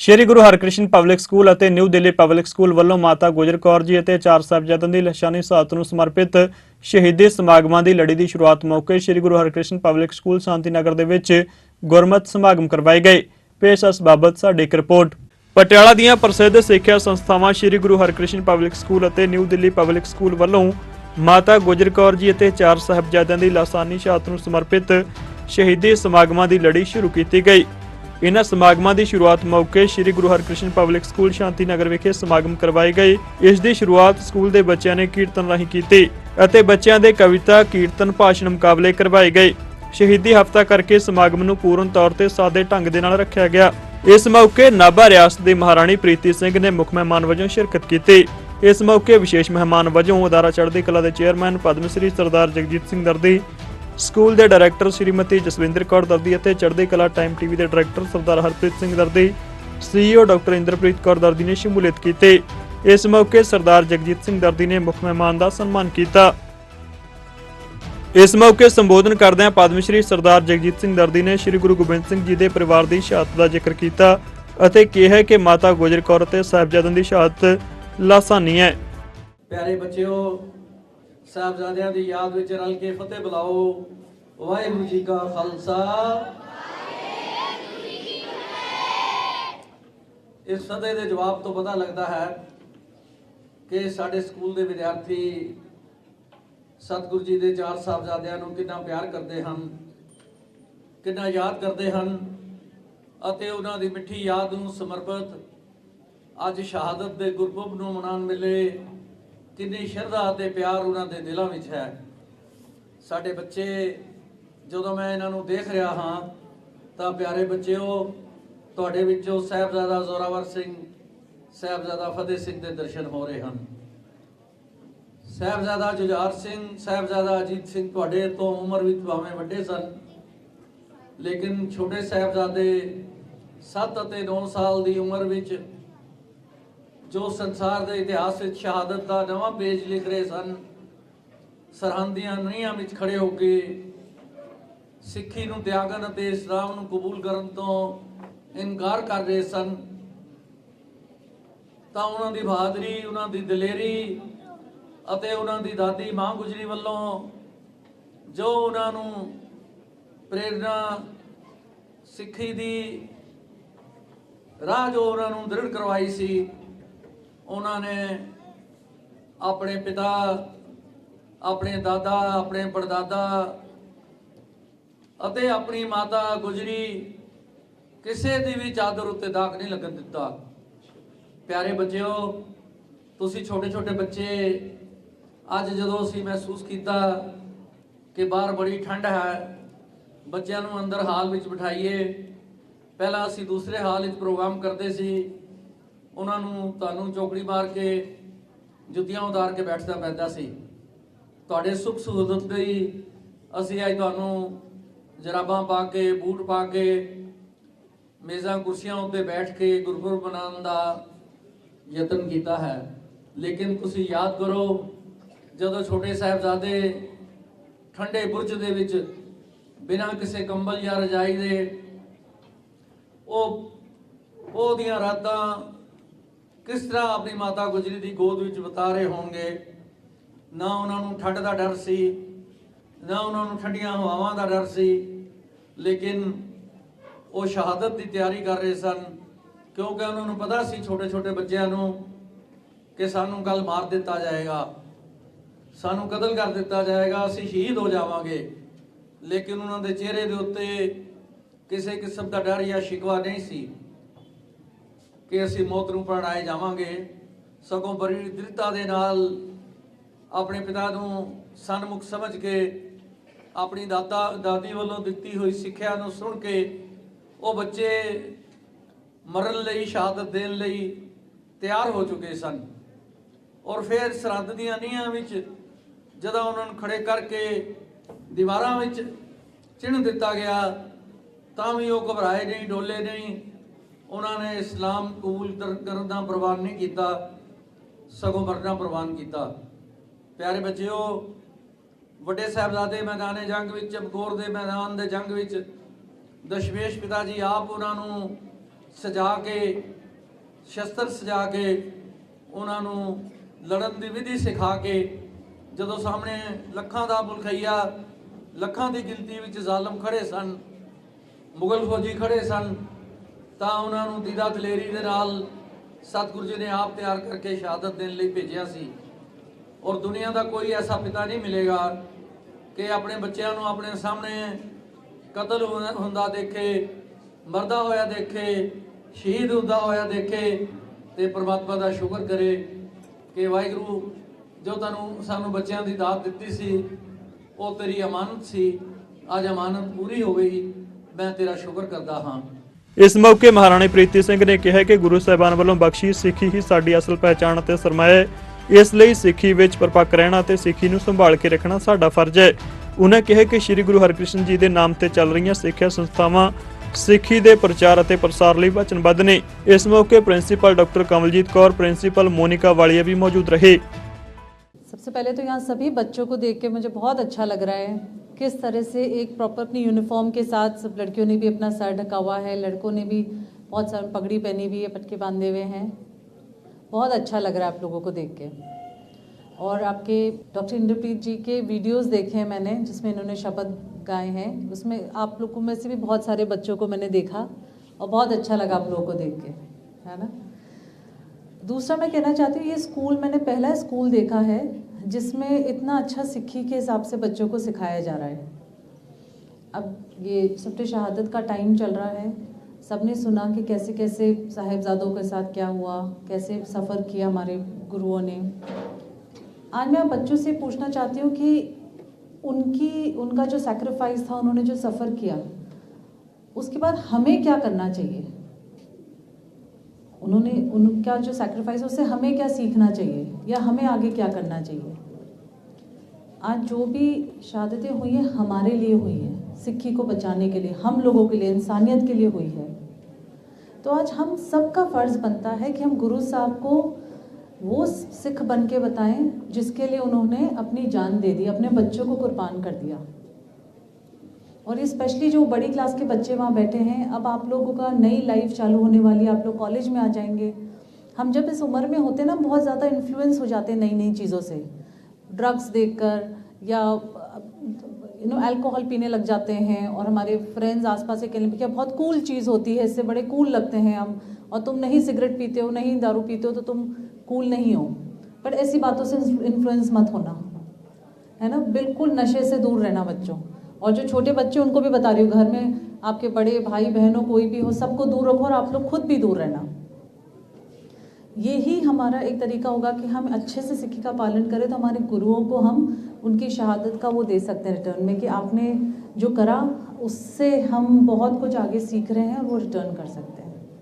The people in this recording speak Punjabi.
ਸ਼੍ਰੀ ਗੁਰੂ ਹਰਕ੍ਰਿਸ਼ਨ ਪਬਲਿਕ ਸਕੂਲ ਅਤੇ ਨਿਊ ਦਿੱਲੀ ਪਬਲਿਕ ਸਕੂਲ ਵੱਲੋਂ ਮਾਤਾ ਗੁਜਰ ਕੌਰ ਜੀ ਅਤੇ ਚਾਰ ਸਾਹਿਬਜ਼ਾਦਿਆਂ ਦੀ ਲਸ਼ਾਨੀ ਸਾਤ ਨੂੰ ਸਮਰਪਿਤ ਸ਼ਹੀਦੀ ਸਮਾਗਮਾਂ ਦੀ ਲੜੀ ਦੀ ਸ਼ੁਰੂਆਤ ਮੌਕੇ ਸ਼੍ਰੀ ਗੁਰੂ ਹਰਕ੍ਰਿਸ਼ਨ ਪਬਲਿਕ ਸਕੂਲ ਸ਼ਾਂਤੀ ਨਗਰ ਦੇ ਵਿੱਚ ਗੁਰਮਤ ਸਮਾਗਮ ਕਰਵਾਏ ਗਏ। ਪੇਸ਼ ਇਸ ਬਾਬਤ ਸਾਡੀ ਇੱਕ ਰਿਪੋਰਟ। ਪਟਿਆਲਾ ਦੀਆਂ ਪ੍ਰਸਿੱਧ ਸਿੱਖਿਆ ਸੰਸਥਾਵਾਂ ਸ਼੍ਰੀ ਗੁਰੂ ਹਰਕ੍ਰਿਸ਼ਨ ਪਬਲਿਕ ਸਕੂਲ ਅਤੇ ਨਿਊ ਦਿੱਲੀ ਪਬਲਿਕ ਸਕੂਲ ਵੱਲੋਂ ਮਾਤਾ ਗੁਜਰ ਕੌਰ ਜੀ ਅਤੇ ਚਾਰ ਸਾਹਿਬਜ਼ਾਦਿਆਂ ਦੀ ਲਾਸਾਨੀ ਸ਼ਹਾਦਤ ਨੂੰ ਸਮਰਪਿਤ ਸ਼ਹੀਦੀ ਸਮਾਗਮਾਂ ਦੀ ਲੜੀ ਸ਼ੁਰੂ ਕੀਤੀ ਗਈ। ਇਨ੍ਹਾਂ ਸਮਾਗਮਾਂ ਦੀ ਸ਼ੁਰੂਆਤ ਮੌਕੇ ਸ੍ਰੀ ਗੁਰੂ ਹਰਕ੍ਰਿਸ਼ਨ ਪਬਲਿਕ ਸਕੂਲ ਸ਼ਾਂਤੀ ਨਗਰ ਵਿਖੇ ਸਮਾਗਮ ਕਰਵਾਏ ਗਏ ਇਸ ਦੀ ਸ਼ੁਰੂਆਤ ਸਕੂਲ ਦੇ ਬੱਚਿਆਂ ਨੇ ਕੀਰਤਨ ਰਾਹੀਂ ਕੀਤੀ ਅਤੇ ਬੱਚਿਆਂ ਦੇ ਕਵਿਤਾ, ਕੀਰਤਨ, ਭਾਸ਼ਣ ਮੁਕਾਬਲੇ ਕਰਵਾਏ ਗਏ। ਸ਼ਹੀਦੀ ਹਫਤਾ ਕਰਕੇ ਸਮਾਗਮ ਨੂੰ ਪੂਰਨ ਤੌਰ ਤੇ ਸਾਦੇ ਢੰਗ ਦੇ ਨਾਲ ਰੱਖਿਆ ਗਿਆ। ਇਸ ਮੌਕੇ ਨਾਭਾ ਰਿਆਸਤ ਦੀ ਮਹਾਰਾਣੀ ਪ੍ਰੀਤੀ ਸਿੰਘ ਨੇ ਮੁੱਖ ਮਹਿਮਾਨ ਵਜੋਂ ਸ਼ਿਰਕਤ ਕੀਤੀ। ਇਸ ਮੌਕੇ ਵਿਸ਼ੇਸ਼ ਮਹਿਮਾਨ ਵਜੋਂ ਅਦਾਰਾ ਚੜ੍ਹਦੀ ਕਲਾ ਦੇ ਚੇਅਰਮੈਨ, ਪਦਮ ਸ੍ਰੀ ਸਰਦਾਰ ਜਗਜੀਤ ਸਿੰਘ ਦਰਦੀ ਸਕੂਲ ਦੇ ਡਾਇਰੈਕਟਰ ਸ਼੍ਰੀਮਤੀ ਜਸਵਿੰਦਰ ਕੌਰ ਦਰਦੀ ਅਤੇ ਚੜ੍ਹਦੀ ਕਲਾ ਟਾਈਮ ਟੀਵੀ ਦੇ director Sardar Harpreet Singh Dardi CEO doctor Inderpreet Kaur Dardi ਨੇ ਸ਼ਮੂਲੀਅਤ ਕੀਤੀ। ਇਸ ਮੌਕੇ ਸਰਦਾਰ ਜਗਜੀਤ ਸਿੰਘ ਦਰਦੀ ਨੇ ਮੁੱਖ ਮਹਿਮਾਨ ਦਾ ਸਨਮਾਨ ਕੀਤਾ। ਇਸ ਮੌਕੇ ਸੰਬੋਧਨ ਕਰਦਿਆਂ ਪਦਮ ਸ਼੍ਰੀ ਸਰਦਾਰ ਜਗਜੀਤ ਸਿੰਘ ਦਰਦੀ ਨੇ ਸ਼੍ਰੀ ਗੁਰੂ ਗੋਬਿੰਦ ਸਿੰਘ ਜੀ ਦੇ ਪਰਿਵਾਰ ਦੀ ਸ਼ਹਾਦਤ ਦਾ ਜ਼ਿਕਰ ਕੀਤਾ ਅਤੇ ਕਿਹਾ ਕਿ ਮਾਤਾ ਗੁਜਰ ਕੌਰ ਅਤੇ ਸਾਹਿਬਜ਼ਾਦਿਆਂ ਦੀ ਸ਼ਹਾਦਤ ਲਾਸਾਨੀ ਹੈ। ਪਿਆਰੇ ਬੱਚਿਓ ਸਾਹਿਬਜ਼ਾਦਿਆਂ ਦੀ ਯਾਦ ਵਿੱਚ ਰਲ ਕੇ ਫਤਿਹ ਬੁਲਾਓ। ਵਾਹਿਗੁਰੂ ਜੀ ਕਾ ਖਾਲਸਾ। ਇਸ ਫਤਿਹ ਦੇ ਜਵਾਬ ਤੋਂ ਪਤਾ ਲੱਗਦਾ ਹੈ ਕਿ ਸਾਡੇ ਸਕੂਲ ਦੇ ਵਿਦਿਆਰਥੀ ਸਤਿਗੁਰੂ ਜੀ ਦੇ ਚਾਰ ਸਾਹਿਬਜ਼ਾਦਿਆਂ ਨੂੰ ਕਿੰਨਾ ਪਿਆਰ ਕਰਦੇ ਹਨ, ਕਿੰਨਾ ਯਾਦ ਕਰਦੇ ਹਨ ਅਤੇ ਉਹਨਾਂ ਦੀ ਮਿੱਠੀ ਯਾਦ ਨੂੰ ਸਮਰਪਿਤ ਅੱਜ ਸ਼ਹਾਦਤ ਦੇ ਗੁਰਪੁਰਬ ਨੂੰ ਮਨਾਉਣ ਮਿਲੇ ਕਿੰਨੀ ਸ਼ਰਧਾ ਅਤੇ ਪਿਆਰ ਉਹਨਾਂ ਦੇ ਦਿਲਾਂ ਵਿੱਚ ਹੈ। ਸਾਡੇ ਬੱਚੇ, ਜਦੋਂ ਮੈਂ ਇਹਨਾਂ ਨੂੰ ਦੇਖ ਰਿਹਾ ਹਾਂ, ਤਾਂ ਪਿਆਰੇ ਬੱਚਿਓ, ਤੁਹਾਡੇ ਵਿੱਚੋਂ ਸਾਹਿਬਜ਼ਾਦਾ ਜ਼ੋਰਾਵਰ ਸਿੰਘ, ਸਾਹਿਬਜ਼ਾਦਾ ਫਤਿਹ ਸਿੰਘ ਦੇ ਦਰਸ਼ਨ ਹੋ ਰਹੇ ਹਨ। ਸਾਹਿਬਜ਼ਾਦਾ ਜੁਝਾਰ ਸਿੰਘ, ਸਾਹਿਬਜ਼ਾਦਾ ਅਜੀਤ ਸਿੰਘ ਤੁਹਾਡੇ ਤੋਂ ਉਮਰ ਵਿੱਚ ਭਾਵੇਂ ਵੱਡੇ ਸਨ, ਲੇਕਿਨ ਛੋਟੇ ਸਾਹਿਬਜ਼ਾਦੇ 7 ਅਤੇ 9 ਸਾਲ ਦੀ ਉਮਰ ਵਿੱਚ ਜੋ ਸੰਸਾਰ ਦੇ ਇਤਿਹਾਸ ਵਿੱਚ ਸ਼ਹਾਦਤ ਦਾ ਨਵਾਂ ਪੇਜ ਲਿਖ ਰਹੇ ਸਨ, ਸਰਹੰਦੀਆਂ ਦੀਆਂ ਵਿੱਚ ਖੜੇ ਹੋ ਕੇ ਸਿੱਖੀ ਨੂੰ ਤਿਆਗਣ ਅਤੇ ਇਸਲਾਮ ਨੂੰ ਕਬੂਲ ਕਰਨ ਤੋਂ ਇਨਕਾਰ ਕਰ ਰਹੇ ਸਨ, ਤਾਂ ਉਹਨਾਂ ਦੀ ਬਹਾਦਰੀ, ਉਹਨਾਂ ਦੀ ਦਲੇਰੀ ਅਤੇ ਉਹਨਾਂ ਦੀ ਦਾਦੀ ਮਾਂ ਗੁਜਰੀ ਵੱਲੋਂ ਜੋ ਉਹਨਾਂ ਨੂੰ ਪ੍ਰੇਰਣਾ ਸਿੱਖੀ ਦੀ ਰਾਹ ਜੋ ਉਹਨਾਂ ਨੂੰ ਦ੍ਰਿੜ ਕਰਵਾਈ ਸੀ ਉਹਨਾਂ ਨੇ ਆਪਣੇ ਪਿਤਾ, ਆਪਣੇ ਦਾਦਾ, ਆਪਣੇ ਪੜਦਾਦਾ ਅਤੇ ਆਪਣੀ ਮਾਤਾ ਗੁਜਰੀ ਕਿਸੇ ਦੀ ਵੀ ਚਾਦਰ ਉੱਤੇ ਦਾਗ ਨਹੀਂ ਲੱਗਣ ਦਿੱਤਾ। ਪਿਆਰੇ ਬੱਚਿਓ, ਤੁਸੀਂ ਛੋਟੇ ਛੋਟੇ ਬੱਚੇ, ਅੱਜ ਜਦੋਂ ਅਸੀਂ ਮਹਿਸੂਸ ਕੀਤਾ ਕਿ ਬਾਹਰ ਬੜੀ ਠੰਡ ਹੈ, ਬੱਚਿਆਂ ਨੂੰ ਅੰਦਰ ਹਾਲ ਵਿੱਚ ਬਿਠਾਈਏ। ਪਹਿਲਾਂ ਅਸੀਂ ਦੂਸਰੇ ਹਾਲ ਵਿੱਚ ਪ੍ਰੋਗਰਾਮ ਕਰਦੇ ਸੀ। ਉਹਨਾਂ ਨੂੰ ਤੁਹਾਨੂੰ ਚੌਕੜੀ ਮਾਰ ਕੇ ਜੁੱਤੀਆਂ ਉਤਾਰ ਕੇ ਬੈਠਣਾ ਪੈਂਦਾ ਸੀ। ਤੁਹਾਡੇ ਸੁੱਖ ਸਹੂਲਤ ਲਈ ਅਸੀਂ ਅੱਜ ਤੁਹਾਨੂੰ ਜਰਾਬਾਂ ਪਾ ਕੇ, ਬੂਟ ਪਾ ਕੇ, ਮੇਜ਼ਾਂ ਕੁਰਸੀਆਂ ਉੱਤੇ ਬੈਠ ਕੇ ਗੁਰਗੁਰ ਬਣਾਉਣ ਦਾ ਯਤਨ ਕੀਤਾ ਹੈ। ਲੇਕਿਨ ਤੁਸੀਂ ਯਾਦ ਕਰੋ, ਜਦੋਂ ਛੋਟੇ ਸਾਹਿਬਜ਼ਾਦੇ ਠੰਡੇ ਬੁਰਜ ਦੇ ਵਿੱਚ ਬਿਨਾਂ ਕਿਸੇ ਕੰਬਲ ਜਾਂ ਰਜਾਈ ਦੇ ਉਹ ਉਹਦੀਆਂ ਰਾਤਾਂ ਕਿਸ ਤਰ੍ਹਾਂ ਆਪਣੀ ਮਾਤਾ ਗੁਜਰੀ ਦੀ ਗੋਦ ਵਿੱਚ ਬਿਤਾ ਰਹੇ ਹੋਣਗੇ? ਨਾ ਉਹਨਾਂ ਨੂੰ ਠੰਡ ਦਾ ਡਰ ਸੀ, ਨਾ ਉਹਨਾਂ ਨੂੰ ਠੰਡੀਆਂ ਹਵਾਵਾਂ ਦਾ ਡਰ ਸੀ, ਲੇਕਿਨ ਉਹ ਸ਼ਹਾਦਤ ਦੀ ਤਿਆਰੀ ਕਰ ਰਹੇ ਸਨ, ਕਿਉਂਕਿ ਉਹਨਾਂ ਨੂੰ ਪਤਾ ਸੀ ਛੋਟੇ ਛੋਟੇ ਬੱਚਿਆਂ ਨੂੰ ਕਿ ਸਾਨੂੰ ਕੱਲ ਮਾਰ ਦਿੱਤਾ ਜਾਏਗਾ। ਸਾਨੂੰ ਕਤਲ ਕਰ ਦਿੱਤਾ ਜਾਏਗਾ, ਅਸੀਂ ਸ਼ਹੀਦ ਹੋ ਜਾਵਾਂਗੇ। ਲੇਕਿਨ ਉਹਨਾਂ ਦੇ ਚਿਹਰੇ ਦੇ ਉੱਤੇ ਕਿਸੇ ਕਿਸਮ ਦਾ ਡਰ ਜਾਂ ਸ਼ਿਕਵਾ ਨਹੀਂ ਸੀ। ਕਿ ਅਸੀਂ ਮੌਤ ਨੂੰ ਪੜਾਏ ਜਾਵਾਂਗੇ, ਸਗੋਂ ਬੜੀ ਦ੍ਰਿੜਤਾ ਦੇ ਨਾਲ ਆਪਣੇ ਪਿਤਾ ਨੂੰ ਸਨਮੁਖ ਸਮਝ ਕੇ ਆਪਣੀ ਦਾਦਾ ਦਾਦੀ ਵੱਲੋਂ ਦਿੱਤੀ ਹੋਈ ਸਿੱਖਿਆ ਨੂੰ ਸੁਣ ਕੇ ਉਹ ਬੱਚੇ ਮਰਨ ਲਈ, ਸ਼ਹਾਦਤ ਦੇਣ ਲਈ ਤਿਆਰ ਹੋ ਚੁੱਕੇ ਸਨ। ਔਰ ਫਿਰ ਸਰਹੱਦ ਦੀਆਂ ਨੀਹਾਂ ਵਿੱਚ ਜਦੋਂ ਉਹਨਾਂ ਨੂੰ ਖੜੇ ਕਰਕੇ ਦੀਵਾਰਾਂ ਵਿੱਚ ਚਿਣ ਦਿੱਤਾ ਗਿਆ, ਤਾਂ ਵੀ ਉਹ ਘਬਰਾਏ ਨਹੀਂ, ਡੋਲੇ ਨਹੀਂ। ਉਹਨਾਂ ਨੇ ਇਸਲਾਮ ਕਬੂਲ ਕਰਨ ਦਾ ਪ੍ਰਵਾਨ ਨਹੀਂ ਕੀਤਾ, ਸਗੋਂ ਮਰਨਾ ਪ੍ਰਵਾਨ ਕੀਤਾ। ਪਿਆਰੇ ਬੱਚਿਓ, ਵੱਡੇ ਸਾਹਿਬਜ਼ਾਦੇ ਮੈਦਾਨੇ ਜੰਗ ਵਿੱਚ ਚਮਕੌਰ ਦੇ ਮੈਦਾਨ ਦੇ ਜੰਗ ਵਿੱਚ, ਦਸ਼ਮੇਸ਼ ਪਿਤਾ ਜੀ ਆਪ ਉਹਨਾਂ ਨੂੰ ਸਜਾ ਕੇ, ਸ਼ਸਤਰ ਸਜਾ ਕੇ, ਉਹਨਾਂ ਨੂੰ ਲੜਨ ਦੀ ਵਿਧੀ ਸਿਖਾ ਕੇ, ਜਦੋਂ ਸਾਹਮਣੇ ਲੱਖਾਂ ਦਾ ਬੁਲਖਈਆ ਲੱਖਾਂ ਦੀ ਗਿਣਤੀ ਵਿੱਚ ਜ਼ਾਲਮ ਖੜੇ ਸਨ, ਮੁਗਲ ਫੌਜੀ ਖੜੇ ਸਨ ਤਾਂ ਉਹਨਾਂ ਨੂੰ ਦੀਦਾ ਦਲੇਰੀ ਦੇ ਨਾਲ ਸਤਿਗੁਰੂ ਜੀ ਨੇ ਆਪ ਤਿਆਰ ਕਰਕੇ ਸ਼ਹਾਦਤ ਦੇਣ ਲਈ ਭੇਜਿਆ ਸੀ। ਔਰ ਦੁਨੀਆ ਦਾ ਕੋਈ ਐਸਾ ਪਿਤਾ ਨਹੀਂ ਮਿਲੇਗਾ ਕਿ ਆਪਣੇ ਬੱਚਿਆਂ ਨੂੰ ਆਪਣੇ ਸਾਹਮਣੇ ਕਤਲ ਹੋਣਾ- ਹੁੰਦਾ ਦੇਖੇ, ਮਰਦਾ ਹੋਇਆ ਦੇਖੇ, ਸ਼ਹੀਦ ਹੁੰਦਾ ਹੋਇਆ ਦੇਖੇ ਤੇ ਪ੍ਰਮਾਤਮਾ ਦਾ ਸ਼ੁਕਰ ਕਰੇ ਕਿ ਵਾਹਿਗੁਰੂ ਜੋ ਤੁਹਾਨੂੰ, ਸਾਨੂੰ ਬੱਚਿਆਂ ਦੀ ਦਾਤ ਦਿੱਤੀ ਸੀ, ਉਹ ਤੇਰੀ ਅਮਾਨਤ ਸੀ। ਅੱਜ ਅਮਾਨਤ ਪੂਰੀ ਹੋ ਗਈ। ਮੈਂ ਤੇਰਾ ਸ਼ੁਕਰ ਕਰਦਾ ਹਾਂ। ਇਸ ਮੌਕੇ ਮਹਾਰਾਣੀ ਪ੍ਰੀਤੀ ਸਿੰਘ ਨੇ ਕਿਹਾ ਕਿ ਗੁਰੂ ਸਾਹਿਬਾਨ ਵੱਲੋਂ ਬਖਸ਼ੀ ਸਿੱਖੀ ਹੀ ਸਾਡੀ ਅਸਲ ਪਹਿਚਾਣ ਅਤੇ ਸਰਮਾਇਆ ਹੈ ਇਸ ਲਈ ਸਿੱਖੀ ਵਿੱਚ ਪਰਪੱਕ ਰਹਿਣਾ ਤੇ ਸਿੱਖੀ ਨੂੰ ਸੰਭਾਲ ਕੇ ਰੱਖਣਾ ਸਾਡਾ ਫਰਜ਼ ਹੈ ਉਹਨਾਂ ਕਿਹਾ ਕਿ ਸ੍ਰੀ ਗੁਰੂ ਹਰਿਕ੍ਰਿਸ਼ਨ ਜੀ ਦੇ ਨਾਮ ਤੇ ਚੱਲ ਰਹੀਆਂ ਸਿੱਖਿਆ ਸੰਸਥਾਵਾਂ ਸਿੱਖੀ ਦੇ ਪ੍ਰਚਾਰ ਅਤੇ ਪ੍ਰਸਾਰ ਲਈ ਵਚਨਬੱਧ ਨੇ ਇਸ ਮੌਕੇ principal doctor Kamaljit Kaur principal Monika Walia ਵੀ ਮੌਜੂਦ ਰਹੇ सबसे पहले तो यहाँ सभी बच्चों को देख के मुझे बहुत अच्छा लग रहा है किस तरह से एक प्रॉपर अपनी यूनिफॉर्म के साथ सब लड़कियों ने भी अपना सर ढका हुआ है, लड़कों ने भी बहुत सारी पगड़ी पहनी हुई है, पटके बांधे हुए हैं। बहुत अच्छा लग रहा है आप लोगों को देख के। और आपके डॉक्टर इंद्रप्रीत जी के वीडियोस देखे हैं मैंने, जिसमें इन्होंने शपथ गाए हैं। उसमें आप लोगों में से भी बहुत सारे बच्चों को मैंने देखा और बहुत अच्छा लगा आप लोगों को देख के, है ना? दूसरा मैं कहना चाहती हूँ, ये स्कूल मैंने पहला स्कूल देखा है जिसमें इतना अच्छा सिक्खी के हिसाब से बच्चों को सिखाया जा रहा है। अब ये सबसे शहादत का टाइम चल रहा है। सबने सुना कि कैसे कैसे साहेबजादों के साथ क्या हुआ, कैसे सफ़र किया हमारे गुरुओं ने। आज मैं बच्चों से पूछना चाहती हूँ कि उनकी, उनका जो सेक्रीफाइस था, उन्होंने जो सफ़र किया, उसके बाद हमें क्या करना चाहिए? उन्होंने उनका जो सेक्रीफाइस उससे हमें क्या सीखना चाहिए? या हमें आगे क्या करना चाहिए? आज जो भी शहादतें हुई हैं, हमारे लिए हुई हैं सिक्खी को बचाने के लिए, हम लोगों के लिए, इंसानियत के लिए हुई है। तो आज हम सबका फ़र्ज़ बनता है कि हम गुरु साहब को वो सिख बन के बताएँ, जिसके लिए उन्होंने अपनी जान दे दी, अपने बच्चों को कुर्बान कर दिया। और स्पेशली जो बड़ी क्लास के बच्चे वहाँ बैठे हैं, अब आप लोगों का नई लाइफ चालू होने वाली है, आप लोग कॉलेज में आ जाएँगे। हम जब इस उम्र में होते हैं ना, बहुत ज़्यादा इन्फ्लुएंस हो जाते हैं नई नई चीज़ों से। ड्रग्स देखकर या यू नो अल्कोहल पीने लग जाते हैं और हमारे फ्रेंड्स आसपास से कहने क्या बहुत कूल चीज़ होती है, इससे बड़े कूल लगते हैं हम। और तुम नहीं सिगरेट पीते हो, नहीं दारू पीते हो तो तुम कूल नहीं हो। पर ऐसी बातों से इन्फ्लुएंस मत होना, है ना? बिल्कुल नशे से दूर रहना बच्चों। और जो छोटे बच्चे उनको भी बता रही हूँ, घर में आपके बड़े भाई बहनों, कोई भी हो, सबको दूर रखो और आप लोग खुद भी दूर रहना। ये ही हमारा एक तरीका होगा कि हम अच्छे से सिक्खी का पालन करें तो हमारे गुरुओं को हम उनकी शहादत का वो दे सकते हैं रिटर्न में कि आपने जो करा, उससे हम बहुत कुछ आगे सीख रहे हैं और वो रिटर्न कर सकते हैं।